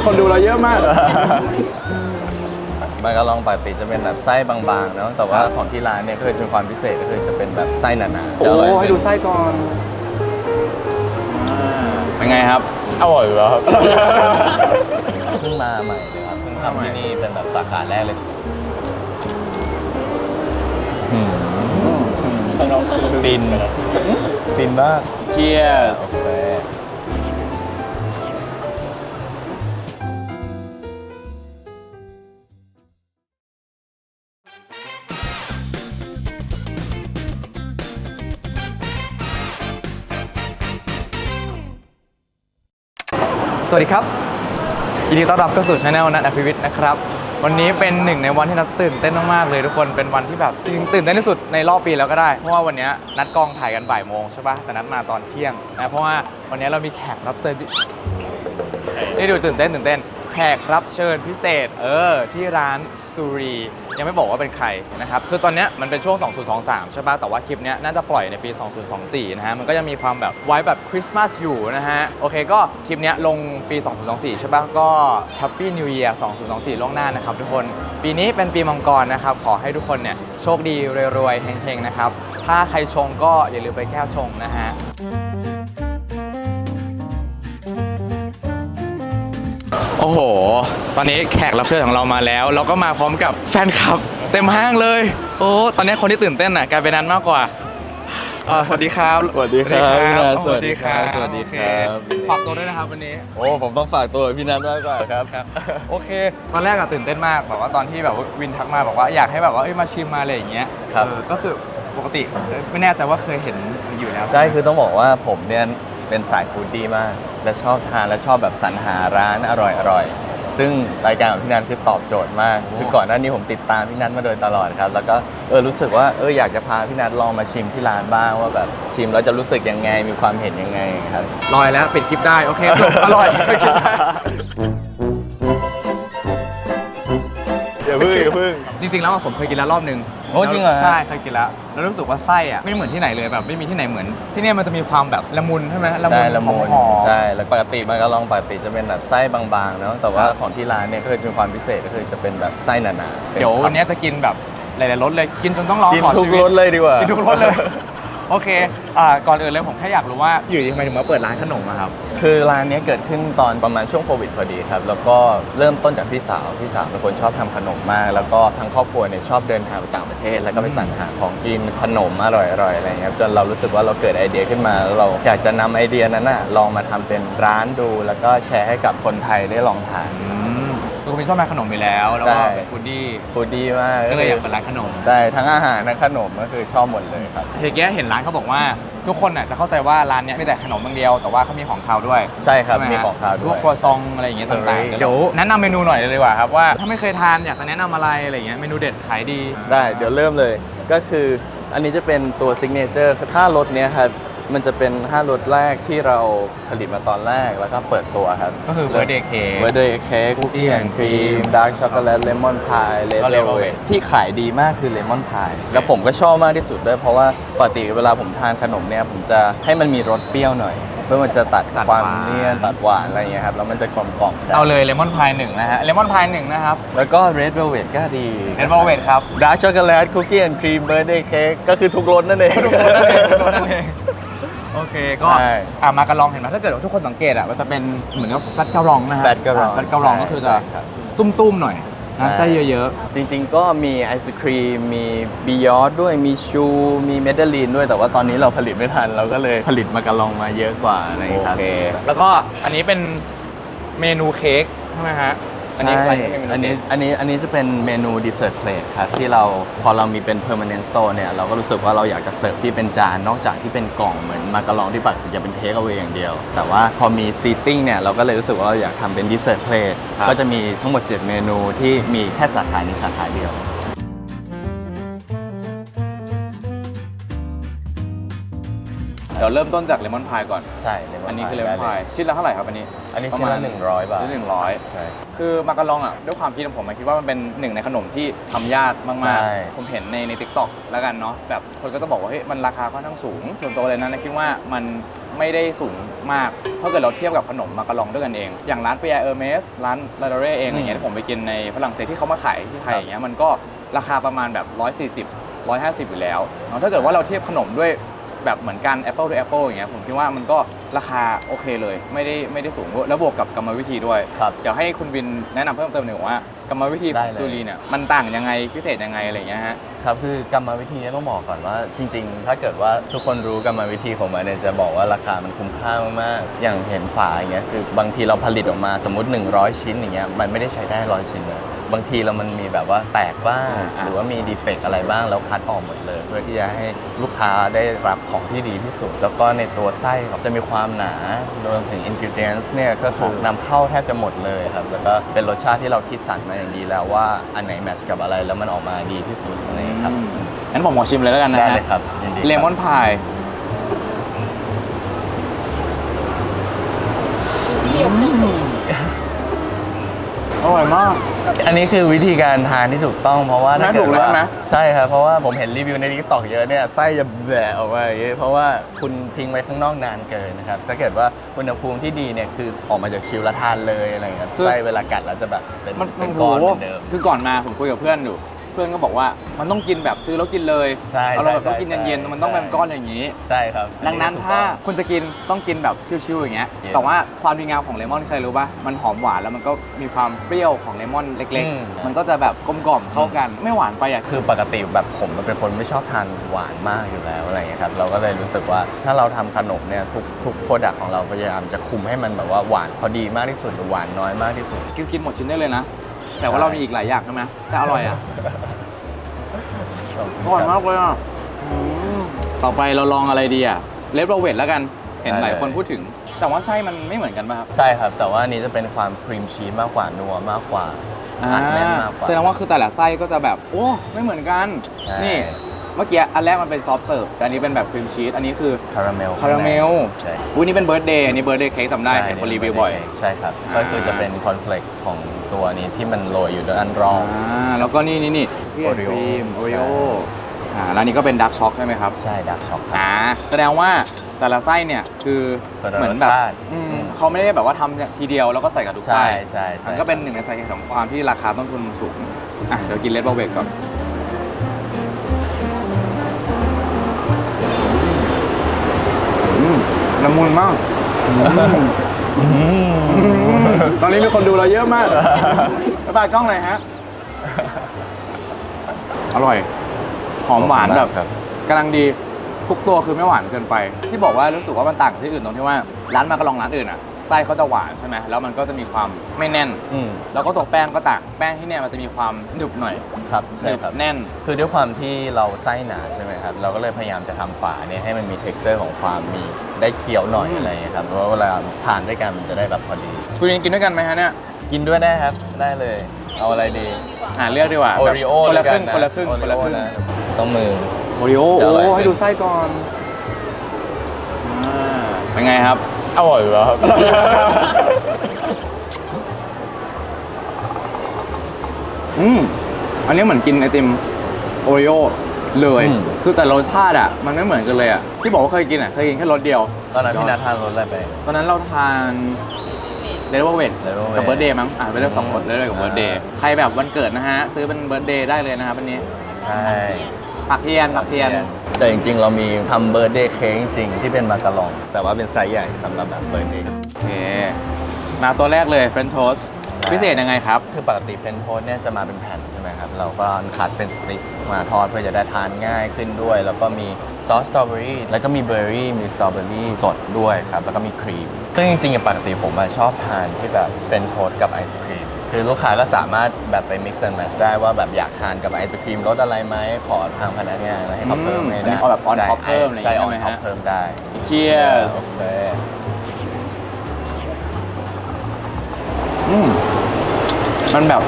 มีคนดูเราเยอะมาก มันก็ลองปกติจะเป็นแบบไส้บางๆเนาะแต่ว่าของที่ร้านเนี่ยก็คือจะมีความพิเศษก็คือจะเป็นแบบไส้หนาๆโอ้จะร่ยให้ดูไส้ก่อน เป็นไงครับ อร่อยอยู่แล้วครับ เพิ่งมาใหม่เลยครับเพิ่งทำที่นี่เป็นแบบสาขาแรกเลยฟินฟินมาก Cheers โอเค สวัสดีครับ ยินดีต้อนรับเข้าสู่ช anel นัทอภิวิทย์นะครับ วันนี้เป็นหนึ่งในวันที่นัดตื่นเต้นมากๆเลยทุกคนเป็นวันที่แบบจริงๆตื่นเต้นที่สุดในรอบปีแล้วก็ได้ เพราะว่าวันนี้นัดกองถ่ายกันบ่ายโมงใช่ปะแต่นัดมาตอนเที่ยงนะเพราะว่าวันนี้เรามีแขกรับเชิญพินี่ดูตื่นเต้นตื่นเต้น แขกรับเชิญพิเศษ เออ ที่ร้านซูรี ยังไม่บอกว่าเป็นใครนะครับ คือตอนเนี้ยมันเป็นช่วง 2023 ใช่ปะแต่ว่าคลิปเนี้ยน่าจะปล่อยในปี 2024 นะฮะ มันก็ยังมีความแบบไว้แบบคริสต์มาสอยู่นะฮะ โอเค ก็คลิปเนี้ยลงปี 2024 ใช่ปะก็ Happy New Year 2024 ล่วงหน้านะครับทุกคน ปีนี้เป็นปีมังกรนะครับ ขอให้ทุกคนเนี่ยโชคดีรวยๆเฮงๆนะครับ ถ้าใครชงก็อย่าลืมไปแก้วชงนะฮะ โอ้โห ตอนนี้แขกรับเชิญของเรามาแล้วแล้วก็มาพร้อมกับแฟนคลับ เต็มห้างเลย โอ้ ตอนนี้คนที่ตื่นเต้นอะกลายเป็นนันมากกว่าเอ่อสวัสดีครับสวัสดีครับพี่นัทสวัสดีครับสวัสดีครับ โอเฝากตัวด้วยนะครับวันนี้ โอ้ผมต้องฝากตัวพี่นัทมากกว่าครับครับ โอเค ตอนแรกอะตื่นเต้นมากแบบว่าตอนที่แบบว่าวินทักมาบอกว่าอยากให้แบบว่าเอ้ยมาชิมมาอะไรอย่างเงี้ยครับ เออก็คือปกติเอ้ยไม่แน่ใจว่าเคยเห็นอยู่แล้วใช่คือต้องบอกว่าผมเนี่ยเป็นสายฟู้ดดี้มาก และชอบทานและชอบแบบสรรหาร้านอร่อยอร่อยซึ่งรายการของพี่นัทคือตอบโจทย์มาก คือก่อนหน้านี้ผมติดตามพี่นัทมาโดยตลอดครับ แล้วก็เออรู้สึกว่าเอออยากจะพาพี่นัทลองมาชิมที่ร้านบ้างว่าแบบชิมแล้วจะรู้สึกยังไงมีความเห็นยังไงครับลอยแล้วปิดคลิปได้โอเคจบอร่อยปิดคลิปได้ จริงๆแล้วอะผมเคยกินแล้วรอบนึงโอ้จริงเหรอใช่เคยกินแล้ว แล้วรู้สึกว่าไส้อะไม่เหมือนที่ไหนเลยแบบไม่มีที่ไหนเหมือน ที่เนี่ยมันจะมีความแบบละมุนใช่ไหมละมุใช่นละมุนหอมๆ ใช่แล้วปกติมันก็ลองปกติจะเป็นแบบไส้บางๆเนาะแต่ว่าของที่ร้านเนี่ยก็คือจะมีความพิเศษก็คือจะเป็นแบบไส้หนาๆป็เดี๋ยวคำวันนี้จะกินแบบหลายๆรสเลยกินจนต้องร้องกินขอทุกชีวิตรสเลยดีกว่ากินทุกรสเลย โอเคอ่าก่อนอื่นเลยผมแค่อยากรู้ว่าอยู่ดีทำไมถึงมาเปิดร้านขนมอะครับ คือร้านเนี้ยเกิดขึ้นตอนประมาณช่วงโควิดพอดีครับ แล้วก็เริ่มต้นจากพี่สาว พี่สาวเป็นคนชอบทำขนมมาก แล้วก็ทั้งครอบครัวเนี่ยชอบเดินทางไปต่างประเทศ แล้วก็ไปสั่งหาของกินขนมอร่อยๆอะไรเงี้ยครับจนเรารู้สึกว่าเราเกิดไอเดียขึ้นมาแล้วเราอยากจะนำไอเดียนั้นน่ะลองมาทำเป็นร้านดู แล้วก็แชร์ให้กับคนไทยได้ลองทานอืม คือคุณชอบทานขนมอยู่แล้ว แล้วก็ใช่ เป็นฟูดดี้ฟูดดี้มากก็เลยอยากเปิดร้านขนม ใช่ทั้งอาหารทั้งขนมก็คือชอบหมดเลยครับ เมื่อกี้เห็นร้านเขาบอกว่า ทุกคนน่ะจะเข้าใจว่าร้านเนี้ยไม่แต่ขนมอย่างเดียว แต่ว่าเขามีของคาวด้วยใช่ครับใช่ไหมีฮะของคาวพด้ววกยครัวซองอะไรอย่างเงี้ยต่างๆ Sorry เดี๋ยว แนะนำเมนูหน่อยเลยดีกว่าครับว่าถ้าไม่เคยทานอยากจะแนะนำอะไรอะไรอย่างเงี้ยเมนูเด็ดขายดีได้เดี๋ยวเริ่มเลยก็คืออันนี้จะเป็นตัวซิกเนเจอร์ถ้ารสเนี้ยครับ มันจะเป็น 5รสแรกที่เราผลิตมาตอนแรกแล้วก็เปิดตัวครับก็คือ birthday cake เบอร์เดย์เค้กคุกกี้แอนด์ครีมดาร์กช็อกโกแลตเลมอนพายเลก็เว Red ล Velvet ที่ขายดีมากคือเลมอนพายแล้วผมก็ชอบมากที่สุดด้วย เพราะว่าปกติเวลาผมทานขนมเนี่ยผมจะให้มันมีรสเปรี้ยวหน่อย เพื่อมันจะตัดตัดความหวาน เลี่ยนตัดหวานอะไรอย่างเงี้ยครับแล้วมันจะกลมกล่อมใช่เอาเลยเลมอนพายหนึ่งนะฮะเลมอนพายหนึ่งนะครับแล้วก็เรดเวลเวทก็ดีเรดเวลเวทครับ ดาร์กช็อกโกแลตคุกกี้แอนด์ครีมเบอร์เดย์เค้กก็คือทุกรสนั่นเองทุกคนนั่นเองทุกคนนั่นเอง โอเคก็ใช่อะมากระลองเห็นไหมถ้าเกิดว่าทุกคนสังเกตอะมันจะเป็นเหมือนกับแฟตกระรองนะฮะแฟตกะรองแฟตกระรองก็คือจะใช่ครับตุ้มๆหน่อยนะใช่ ไส้เยอะ จริงๆ ก็มีไอศครีม มีบิยอดด้วย มีชู มีเมดลีนด้วย แต่ว่าตอนนี้เราผลิตไม่ทัน เราก็เลยผลิตมากระลองมาเยอะกว่าอะไรอย่างๆเงี้ยครับแล้วก็อันนี้เป็นเมนูเค้กใช่ไหมฮะ อันนี้ใช่อะไรที่เป็เมอันนี้เค้กอันนี้อันนี้จะเป็นเมนูดีเซอร์ t เพลทครับที่เราพอเรามีเป็น permanent store เนี่ยเราก็รู้สึกว่าเราอยากจะเสิร์ฟที่เป็นจานนอกจากที่เป็นกล่องเหมือนมากระลองที่ปกติจะเป็นเทคเอาไว้อย่างเดียว แต่ว่าพอมีซีติ้งเนี่ยเราก็เลยรู้สึกว่าเราอยากทำเป็นดีเซอร์ t เพลทก็จะมีทั้งหมด 7 เมนูที่มีแค่สาขานี้สาขาเดียว เดี๋ยวเริ่มต้นจากเลมอนพายก่อน ใช่เลมอันนี้คือเลได้มอนพายชิ้นละเท่าไหร่ครับอันนี้ อันนี้ชิ้นละ100บาทชิ้นหนึ่งร้อยใช่คือมากระลองอะด้วยความคิดของผมอะคิดว่ามันเป็นหนึ่งในขนมที่ทำยากมากใช่ๆผมเห็นในในทิกตอกแล้วกันเนาะแบบคนก็จะบอกว่าเฮ้ยมันราคาค่อนข้างสูง ส่วนตัวเลยนะนะคิดว่ามันไม่ได้สูงมากถ้าเกิดเราเทียบกับขนมมากะลองด้วยกันเอง อย่างร้านเปียเออร์เมสร้านลาโดเรเองอย่างเงี้ยที่ผมไปกินในฝรั่งเศสที่เขามาขายที่ไทยอย่างเงี้ยมันก็ราคาประมาณแบบ140 150 อยู่แล้วเนาะถ้าเกิดว่าเราเทียบขนมด้วย แบบเหมือนกัน Apple to Apple อย่างเงี้ยผมคิดว่ามันก็ราคาโอเคเลย ไม่ได้ไม่ได้สูงแล้วบวกกับกรรมวิธีด้วยครับเดี๋ยวให้คุณวินแนะนำเพิ่มเติมหน่อยว่ากรรมวิธีขได้องเลย ซูรีเนี่ยมันต่างยังไงพิเศษยังไงอะไรอย่างเงี้ยฮะ ครับคือกรรมวิธีเนี่ยต้องบอกก่อนว่า จริง ๆ ถ้าเกิดว่าทุกคนรู้กรรมวิธีของมันเนี่ยจะบอกว่าราคามันคุ้มค่ามากๆอย่างเห็นฝาอย่างเงี้ยคือบางทีเราผลิตออกมาสมมติ 100 ชิ้นอย่างเงี้ยมันไม่ได้ใช้ได้ร้อยชิ้นเลย บางทีเรามันมีแบบว่าแตกบ้างอ่าหรือว่ามีดีเฟกอะไรบ้างแล้วคัดออกหมดเลย เพื่อที่จะให้ลูกค้าได้รับของที่ดีที่สุด แล้วก็ในตัวไส้ครับจะมีความหนารวมถึง ingredients เนี่ยก็คือนำเข้าแทบจะหมดเลยครับ แล้วก็เป็นรสชาติที่เราคิดสรรมาอย่างดีแล้วว่าอันไหนแมทช์กับอะไรแล้วมันออกมาดีที่สุดอะไรอย่างเงี้ยครับงั้นผมขอชิมเลยแล้วกันนะได้ฮะเลยครับยินดีครับเลมอนพาย อร่อยมาก อันนี้คือวิธีการทานที่ถูกต้องเพราะว่าถ้าน่าถูเกิดกเลยว่าใช่ไหมใช่ครับเพราะว่าผมเห็นรีวิวในทิกตอกเยอะเนี่ยไส้จะแบะออกมาอย่างเงี้ยเพราะว่าคุณทิ้งไว้ข้างนอกนานเกินนะครับถ้าเกิดว่าอุณหภูมิที่ดีเนี่ยคือออกมาจากชิลแล้วทานเลยอะไรเงี้ยไส้เวลากัดแล้วจะแบบเป็นมันมัเป็นนก้อนโหเหมือนเดิม คือก่อนมาผมคุยกับเพื่อนอยู่ เพื่อนก็บอกว่ามันต้องกินแบบซื้อแล้วกินเลยใช่เอาเราแบบใช่ต้องกินใช่เย็นๆมันต้องเป็นก้อนอย่างนี้ ใช่ครับ ดังนั้นถูกถ้าต้องคุณจะกินต้องกินแบบชิวๆอย่างเงี้ยเย็นแต่ว่าความดีงามของเลมอนเคยรู้ป่ะ มันหอมหวานแล้วมันก็มีความเปรี้ยวของเลมอนเล็กอืมๆมันก็จะแบบกลมกล่อมเข้ากัน ไม่หวานไปอะ คือปกติแบบผมเป็นคนไม่ชอบทานหวานมากอยู่แล้วอะไรเงี้ยครับ เราก็เลยรู้สึกว่าถ้าเราทำขนมเนี่ยทุกทุกโปรดักของเราพยายามจะคุมให้มันแบบว่าหวานพอดีมากที่สุดหรือหวานน้อยมากที่สุด กินกินหมดชิ้นได้เลยนะ แต่ว่าเรามีอีกหลายอย่างใช่ไหมแต่อร่อยอะอร่อยมากเลยอะอืมต่อไปเราลองอะไรดีอะเลดโรเวทแล้วกันเห็นหลายคนพูดถึง แต่ว่าไส้มันไม่เหมือนกันป่ะครับใช่ครับ แต่ว่าอันนี้จะเป็นความครีมชีสมากกว่านัวมากกว่าอัดแน่นมากกว่าแสดงว่าคือแต่ละไส้ก็จะแบบ โอ้ไม่เหมือนกันใช่นี่ เมื่อกี้อันแรกมันเป็นซอฟต์เสิร์ฟแต่อันนี้เป็นแบบครีมชีสอันนี้คือคาราเมลคาราเมลใช่อุ้ยนี่เป็นเบิร์ดเดย์อันนี้เบิร์ดเดย์เค้กจำได้เห็นคนรีวิวบ่อย ใช่ครับอ่าก็คือจะเป็นคอนเฟลกของตัวนี้ที่มันโรยอยู่ด้านรองอ่าแล้วก็นี่นี่นี่ค Oreo รีมโอริโอใช่อ่าแล้วอันนี้ก็เป็นดาร์กช็อกใช่ไหมครับ ใช่ดักช็อกครับอ่าแสดงว่าแต่ละไส้เนี่ยคือแต่ละเหมือนแบบรสชาติอืมอืมเขาไม่ได้แบบว่าทำทีเดียวแล้วก็ใส่กับทุกไส้ใช่ใช่ใช่มันก็เป็นหนึ่งในสาเหตุของความที่ราคาต้นทุนมันสูงอะเดี๋ยวกินเลดเบลเวทก่อน ละมุนมากตอนนี้มีคนดูเราเยอะมากไปปากกล้องหน่อยฮะ อร่อย หอมหวานแบบครับกำลังดีทุกตัวคือไม่หวานเกินไป ที่บอกว่ารู้สึกว่ามันต่างจากที่อื่นตรงที่ว่า ร้านมากระลองร้านอื่นอะ ไส้เขาจะหวานใช่ไหมแล้วมันก็จะมีความไม่แน่น อืมแล้วก็ตัวแป้งก็ต่างแป้งที่เนี่ยมันจะมีความหนึบหน่อยครับหใช่นึบครับ แน่น คือด้วยความที่เราไส้หนาใช่ไหมครับ เราก็เลยพยายามจะทำฝาเนี่ยให้มันมี t e x t อร์ของความมีได้เคี้ยวหน่อยอืม อะไรอย่างเงี้ยครับเพราะว่าเวลาทานด้วยกันมันจะได้แบบพอดี คุณยินกินด้วยกันไหมฮะเนี่ยกินด้วยได้ครับ ได้เลย เอาอะไรดีอ่าเลือกดีกว่าโอแบบริโอคนละครึ่งกัคนละครึ่งโอคนริละโอครึ่งนะต้องมือ โอริโอจะอร่อยโอ้ให้ขึ้นดูไส้ก่อนอ่าเป็นไงครับ อร่อยอยู่แล้วครับ อืม อันนี้เหมือนกินไอติมโอริโอเลย อืม คือแต่รสชาติอะ มันไม่เหมือนกันเลยอะ ที่บอกว่าเคยกินอะ เคยกินแค่รสเดียว ตอนนั้นพี่นัททานรสอะไรไป ตอนนั้นเราทานเ e ดเวอร์เวน Red Velvet กับเบิร์ดเดย์มั้ง อ่าไปเลือกสองรสอืมเ e ดเวอร์กับเบิร์ดเดย์ ใครแบบวันเกิดนะฮะ ซื้อเป็นเบิร์ดเดย์ได้เลยนะครับวันนี้ ใช่ ปักเทียนปักเทียน แต่จริง ๆ เรามีทำเบ r ร์ d เดย์เค้กจริงๆที่เป็นมาการอง แต่ว่าเป็นไซส์ใหญ่สำหรับแบบเบ r ร์ d เดย์ โอเค มาตัวแรกเลยเฟรนช์โทสใช่ พิเศษยังไงครับ คือปกติเฟรนช์โทสต์เนี่ยจะมาเป็นแผ่นใช่ไหมครับ เราก็คัดเป็นสติ๊กมาทอดเพื่อจะได้ทานง่ายขึ้นด้วย แล้วก็มีซอสสตรอเบอรี่แล้วก็มีเบอร์รี่มีสตรอเบอรี่สดด้วยครับ แล้วก็มีครีม ซึ่งจริงๆอะปกติผมอะชอบทานที่แบบเฟรนช์โทสต์กับไอศครีม คือลูกค้าก็สามารถแบบไป mix and match ได้ว่าแบบอยากทานกับไอศครีมรสอะไรไหมขอทางพนักงานแล้วให้เขาเพิ่มให้อืมได้เอาแบบ on ใช่ top เพิ่มอะไรอย่างใช่เงี้ย on ใช่ไหม top ฮะ เพิ่มได้ Cheers โอเคอืมมันแบบ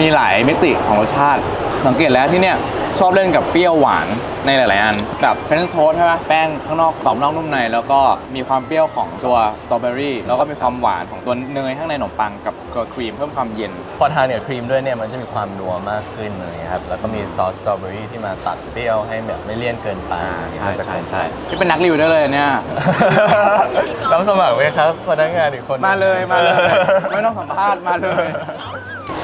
มีหลายมิติของรสชาติ สังเกตแล้วที่เนี่ยชอบเล่นกับเปรี้ยวหวาน ในหลาย ๆ อัน แบบเฟรนช์โทสใช่ไหมแป้งข้างนอกกรอบนอกนุ่มใน แล้วก็มีความเปรี้ยวของตัวสตรอเบอรี่แล้วก็มีความหวานของตัวเนยข้างในขนมปังกับตัวครีมเพิ่มความเย็น พอทานกับครีมด้วยเนี่ยมันจะมีความนัวมากขึ้นเลยครับ แล้วก็มีซอสสตรอเบอรี่ที่มาตัดเปรี้ยวให้แบบไม่เลี่ยนเกินไปใช่ใช่ใช่ที่เป็นนักรีวิวได้เลยเนี่ยรับสมัครไหมครับพนักงานอีกคนมาเลยมาเลย ไม่ต้องสัมภาษณ์มาเลย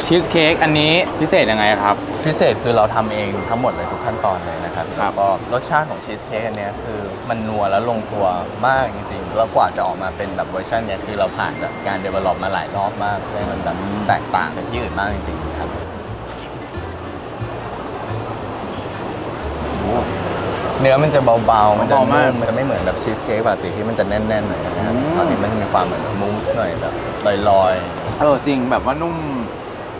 ชีสเค้กอันนี้พิเศษยังไงครับ พิเศษคือเราทำเองทั้งหมดเลยทุกขั้นตอนเลยนะครับครัแล้บ วก็รสชาติของชีสเค้กอันเนี้ยคือมันนัวแล้วลงตัวมากจริงๆ แล้วกว่าจะออกมาเป็นแบบเวอร์ชันเนี้ยคือเราผ่านแบบการเดเวลลอปมาหลายรอบมากเพื่อให้มันแบบแตกต่างจากที่อื่นมากจริงๆครับ เนื้อมันจะเบาๆ มันจะเบาๆมากนุ่มมันจะไม่เหมือนแบบชีสเค้กปกติที่มันจะแน่นๆหน่อยนะครับอืม ตอนนี้มันจะมีความเหมือนมูสหน่อยแบบลอยเออจริงแบบว่านุ่ม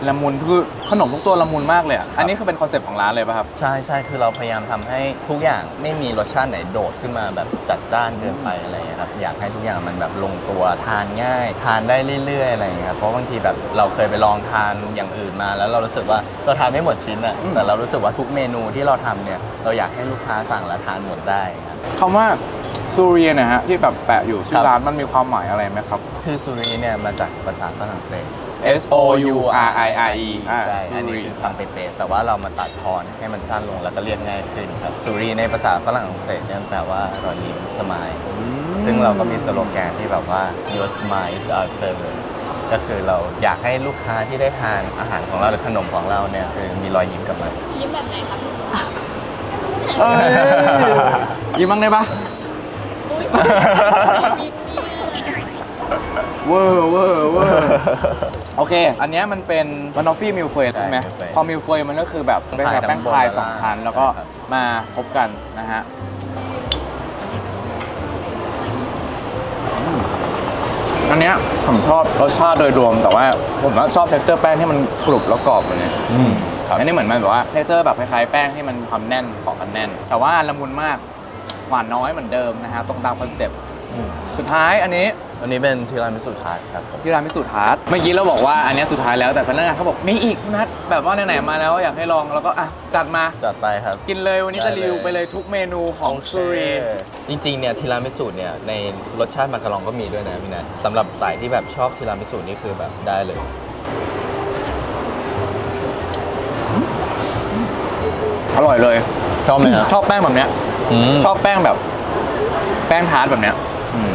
ละมุนคือขนมทุกตัวละมุนมากเลยอะอันนี้คือเป็นคอนเซ็ปต์ของร้านเลยป่ะครับๆใช่ใช่คือเราพยายามทำให้ทุกอย่างไม่มีรสชาติไหนโดดขึ้นมาแบบจัดจ้านเกินไปอะไรอย่างเงี้ยครับอยากให้ทุกอย่างมันแบบลงตัวทานง่าย ทานได้เรื่อยๆอะไรอย่างเงี้ยครับเพราะบางทีแบบเราเคยไปลองทานอย่างอื่นมา แล้วเรารู้สึกว่าเราทานไม่หมดชิ้นอะอืม แต่เรารู้สึกว่าทุกเมนูที่เราทำเนี่ยเราอยากให้ลูกค้าสั่งและทานหมดได้ครับ คำว่าซูเรียนะฮะที่แบบแปะอยู่ครัที่บร้านมันมีความหมายอะไรไหมครับ คือซูรีเนี่ยมาจากภาษาฝรั่งเศส S O U R I I E ใช่ อันนี้คือคำเป๊ะๆแต่ว่าเรามาตัดทอนให้มันสั้นลงแล้วก็เรียกง่ายขึ้นครับซูรีในภาษาฝรั่งเศสเนี่ยแปลว่ารอยยิ้มสมาย ซึ่งเราก็มีสโลแกนที่แบบว่า your smile is our favor ก็คือเราอยากให้ลูกค้าที่ได้ทานอาหารของเราหรือขนมของเราเนี่ยคือมีรอยยิ้มกลับมายิ้มแบบไหนคะเอ้ยยิ้มบ้างได้ปะ อุ้ยยิ้มเนี่ย เวอร์เวอร์เวอร์ โอเค อันเนี้ยมันเป็นบานอฟฟี่มิลเฟยใช่ใช่ไหม milföy ความมิลเฟยมันก็คือแบบเป็นแบบแป้งพายสองชั้นแล้วก็ใช่ครับมาพบกันนะฮะอืมอันเนี้ยผมชอบรสชาติโดยรวมแต่ว่าผมว่าชอบเท็กเจอร์แป้งที่มันกรุบแล้วกรอบแบบเนี้ยครับ อันนี้เหมือนมันแบบว่าเทคเจอร์แบบคล้ายๆแป้งที่มันมีความแน่นของมันแน่น แต่ว่าละมุนมาก หวานน้อยเหมือนเดิมนะฮะตรงตามคอนเซ็ปต์อืมสุดท้ายอันนี้ อันนี้เป็นทีรามิสุทาร์ตครับผม ที่ร้านพิสูจน์ฮาร์ดเมื่อกี้เราบอกว่าอันเนี้ยสุดท้ายแล้วแต่พนักงานเขาบอกมีอีกนัดแบบว่าไหนๆมาแล้วอยากให้ลองแล้วก็อะจัดมา จัดไปครับ กินเลยวันนี้จะได้เลยรีวิวไปเลยทุกเมนูของซูรี จริงๆ เนี่ยทีรามิสุเนี่ยในรสชาติมาการองก็มีด้วยนะพี่นัทสำหรับสายที่แบบชอบทีรามิสุนี่คือแบบได้เลย อร่อยเลยชอบไหมครับชอบแป้งแบบเนี้ยมชอบแป้งแบบ แป้งทาร์ตแบบเนี้ย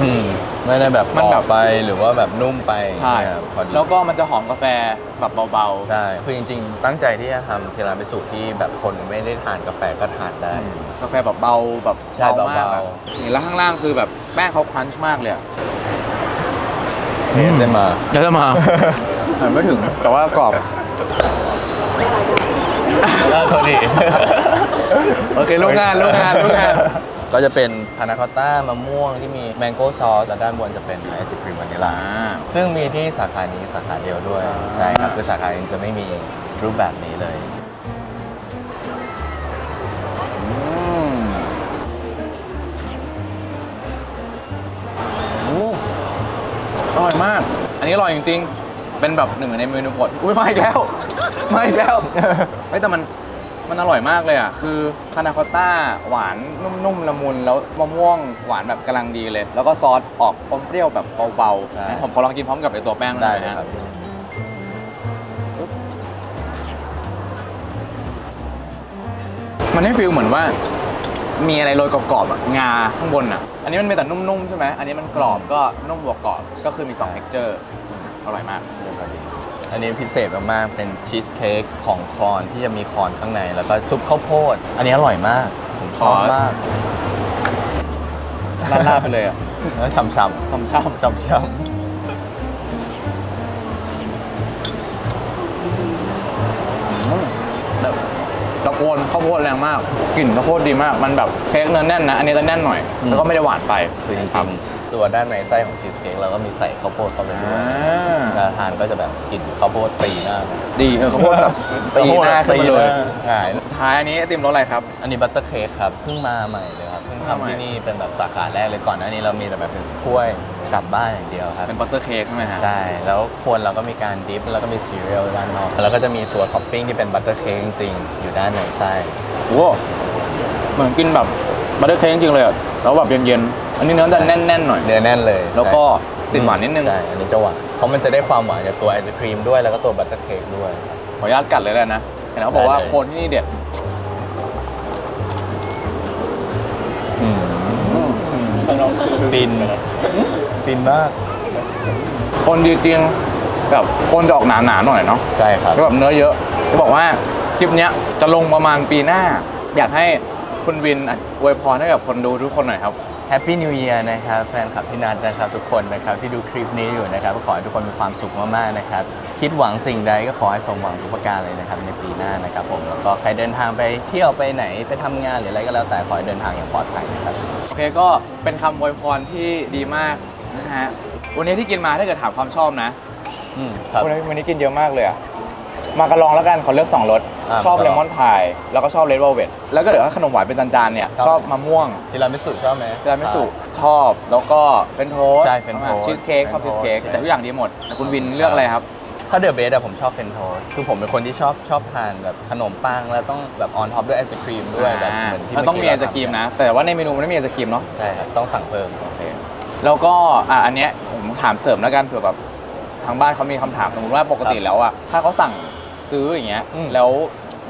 อืม ไม่ได้แบบมันกรแบอบบไปหรือว่าแบบนุ่มไปใช่เนี่ยพอดีแล้วก็มันจะหอมกาแฟแบบเบา ใช่คือจริงๆ ตั้งใจที่จะทำทีรามิสุที่แบบคนไม่ได้ทานกาแฟก็ทานได้ ๆ กาแฟแบบเบาแบบใช่เบามากเบา อะนี่แล้วข้างล่างคือแบบแป้งเขาครันช์มากเลยอะเอเซมาเดี๋ยวจะมาหันไม่ถึงแต่ว่ากรอบได้พอดี โอเคลูกงานลูกงานลูกงาน ก็จะเป็นพานาคอตต้ามะม่วงที่มีแมงโก้ซอสและด้านบนจะเป็นไอศครีมวานิลาซึ่งมีที่สาขานี้สาขาเดียวด้วย ใช่ครับคือสาขาอื่นจะไม่มีรูปแบบนี้เลยอืมโอ้อร่อยมาก อันนี้อร่อยจริงๆ เป็นแบบหนึ่งในเมนูโปรดอุ้ยมาอีกแล้ว มาอีกแล้วเฮ้ยแต่มัน มันอร่อยมากเลยอะ คือพานาคอตต้าหวานนุ่มๆละมุนแล้วมะม่วงหวานแบบกำลังดีเลย แล้วก็ซอสออกอมเปรี้ยวแบบเบาใช่ๆผมขอลองกินพร้อมกับไอตัวแป้งได้หเลน่อยยนะ ครับมันให้ฟีลเหมือนว่า มีอะไรโรยกรอบๆอะงาข้างบนอะ อันนี้มันเป็นแต่นุ่มๆใช่ไหมอันนี้มันกรอบก็นุ่มบวกกรอบก็คือมี2 t e x t u r e อร่อยมากอัน นี้พิเศษมากๆ เป็นชีสเค้กของคอนที่จะมีคอนข้างใน แล้วก็ซุปข้าวโพด อันนี้อร่อยมาก ผมชอบอ๋อมากลาดๆไปเลยอะแล้วช่ำๆช่ำๆช่ำแบบตะโกนข้าวโพดแรงมากกลิ่นข้าวโพดดีมาก มันแบบเค้กเนื้อแน่นนะ อันนี้จะแน่นหน่อย แล้วก็ไม่ได้หวานไปๆคือจริงๆ ตัวด้านในไส้ของชีสเค้กเราก็มีใส่ข้าวโพดเข้าไปด้วอ่ยาเวลาทานก็จะแบบกลิ่นข้าวโพดตีหน้าดีเออข้าวโพดแบบตีหน้าขึ้นมาเลยใช่ท้ายอันนี้ไอติมรสอะไรครับ อันนี้บัตเตอร์เค้กครับเพิ่งมาใหม่เลยครับเพิ่งมาใหม่ทำที่นี่เป็นแบบสาขาแรกเลยก่อนหน้านี้เรามีแต่แบบเป็นถ้วยกลับบ้านอย่างเดียวครับเป็นบัตเตอร์เค้กใช่ไหมฮะใช่ แล้วคนเราก็มีการดิฟแล้วก็มีซีเรียลด้านนอกแล้วก็จะมีตัวท็อปปิ้งที่เป็นบัตเตอร์เค้กจริงๆอยู่ด้านในไส้โอ้เหมือนกินแบบบัตเตอร์เค้กจริงๆเลยอะแล้วแบบเย็นๆ อันนี้เนื้อจะแน่นๆหน่อย เนื้อแน่นเลยแล้วก็ใช่ติดหวานนิดนึง ใช่ อันนี้จะหวาน เพราะมันจะได้ความหวานจากตัวไอศครีมด้วย แล้วก็ตัวบัตเตอร์เค้กด้วย ขออนุญาตกัดเลยแล้วนะ เห็นเขาบอกว่าได้เลยโคนที่นี่เด็ดฟินฟินมาก คนดีจริงแบบคนจะออกหนาๆหน่อยเนาะ ใช่ครับแล้วแบบเนื้อเยอะ จะบอกว่าคลิปเนี้ยจะลงประมาณปีหน้า อยากให้ คุณวินอวยพรให้กับคนดูทุกคนหน่อยครับ แฮปปี้นิว e ย r นะครับแฟนคลับพี่นัทนะครับทุกคนนะครับที่ดูคลิปนี้อยู่นะครับก็ขอให้ทุกคนมีความสุขมากๆนะครับคิดหวังสิ่งใดก็ขอให้สมหวังทุกประการเลยนะครับในปีหน้านะครับผมแล้วก็ใครเดินทางไปเที่ยวไปไหนไปทำงานหรืออะไรก็แล้วแต่ขอให้เดินทางอย่างปลอดภัยนะครับ โอเคก็เป็นคำอวยพรที่ดีมากนะฮะวันนี้ที่กินมาถ้าเกิดถามความชอบนะ อืมครับ วันนี้วันนี้กินเยอะมากเลยอะ มากระลองแล้วกันขอเลือก2รสอะชอบมากเลระลองมอนพายแล้วก็ชอบเลดเวลเวทแล้วก็เดี๋ยวถ้าขนมหวานเป็นจานๆเนี่ยครับ ชอบมะม่วงทีรามิสุชอบไหม ทีรามิสุชอบแล้วก็เป็นโทสใช่เป็นโทสต์ชีสเค้กชอบเป็ชีนสโทสต์เค้กใช่ แต่ทุกอย่างดีหมดแต่คุณวินเลือกอะไรครับ ถ้าเดอะเบสอะผมชอบเฟรนโทสคือผมเป็นคนที่ชอบชอบทานแบบขนมปังแล้วต้องแบบออนท็อปด้วยไอศครีมด้วยแบบเหมือนที่มันต้องมีเไอศกรีมนะ แต่ว่าในเมนูมันไม่มีไอศกรีมเนาะใช่ครับต้องสั่งเพิ่ม แล้วก็อะอันเนี้ยผมถามเสริมแล้วกันเผื่อแบบ ทางบ้านเขามีคำถามสมมติว่าปกติแล้วอะถ้าเขาสั่งซื้ออย่างเงี้ยอืม แล้ว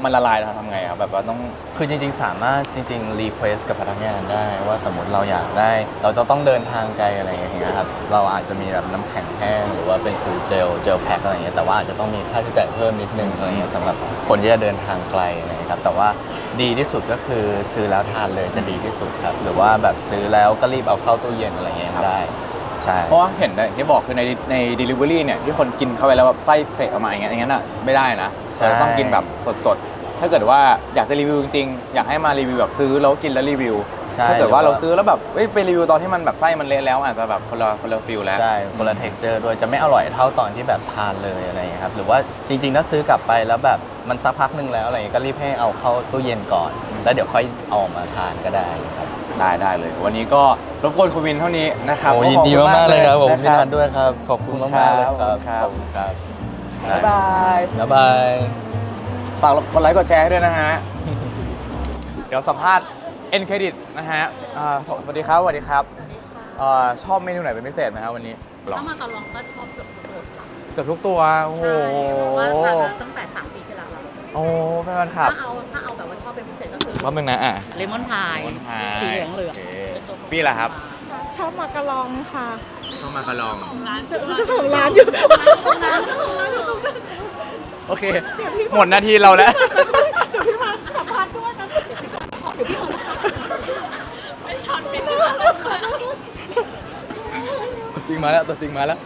มันละลายเราทำไงครับแบบว่าต้อง คือจริงๆ สามารถจริงๆ รีเควสกับพนักงานได้ว่าสมมติเราอยากได้ เราจะต้องเดินทางไกลอะไรอย่างเงี้ยครับ เราอาจจะมีแบบน้ำแข็งแห้งหรือว่าเป็นคูลเจลเจลแพ็คอะไรอย่างเงี้ยแต่ว่าอาจจะต้องมีค่าใช้จ่ายเพิ่มนิดนึงอะไรเงี้ยสำหรับคนที่จะเดินทางไกลอะไรเงี้ยครับแต่ว่าดีที่สุดก็คือซื้อแล้วทานเลยจะดีที่สุดครับ หรือว่าแบบซื้อแล้วก็รีบเอาเข้าตู้เย็นอะไรเงี้ยได้ ใช่ เพราะว่าเห็นอย่างที่บอกคือในใน delivery เนี่ยที่คนกินเข้าไปแล้วแบบไส้เฟะออกมาอย่างเงี้ยอย่างนั้นอะไม่ได้นะใช่ เราต้องกินแบบสดๆ ถ้าเกิดว่าอยากจะรีวิวจริงๆ อยากให้มารีวิวแบบซื้อแล้วกินแล้วรีวิว ใช่ถ้าเกิดว่าหเราซื้อแล้วแบบเอ้ยไปรีวิวตอนที่มันแบบไส้มันเละแล้วอาจจะแบบคนละคนละฟิลแล้ว ใช่คนละ texture ด้วยจะไม่อร่อยเท่าตอนที่แบบทานเลยอะไรอย่างเงี้ยครับหรือว่าจริงๆถ้าซื้อกลับไปแล้วแบบมันสักพักหนึ่งแล้วอะไรอย่างเงี้ยก็รีบให้เอาเข้าตู้เย็นก่อน แล้วเดี๋ยวค่อยเอาออกมาทานก็ได้ครับ ได้ได้เลย วันนี้ก็รบกวนคุณวินเท่านี้นะครับโอ้ก็ยินขอบดีคุณมากๆเลยครับผมนะพี่นัทด้วยครับ ขอบคุณมากๆเลยครับครับขอบคุณครับบ๊ายบายบ๊ายบายฝากกดไลค์กดแชร์ให้ด้วยนะฮะเดี๋ยวสัมภาษณ์เอ็นเครดิตนะฮะอ่าสวัสดีครับสวัสดีครับเอ่อชอบเมนูไหนเป็นพิเศษไหมครับวันนี้ลองถ้ามาตอนลองก็ชอบเกือบทุกรสค่ะเกือบทุกตัว โอ้โหใช่เพราะว่าทานมาตั้งแต่3ปีที่แล้วแล้วโอ้เป็นแฟนคลับถ้าเอาถ้าเอาแบบ ว่าชอบเป็นพิเศษก็คือรอบนึงนะอะเลมอนพายเลมอนพายสีเหลืองเหลืองโอเคพี่ล่ะครับชอบมากระลองค่ะชอบมากระลอง เจ้าของร้านอยู่โอเค หมดนาทีเราแล้วเดี๋ยวพี่มาสัมภาษณ์ด้วยนะเป็นช็อตเป็นตัวจริงมาแล้วตัวจริงมาแล้ว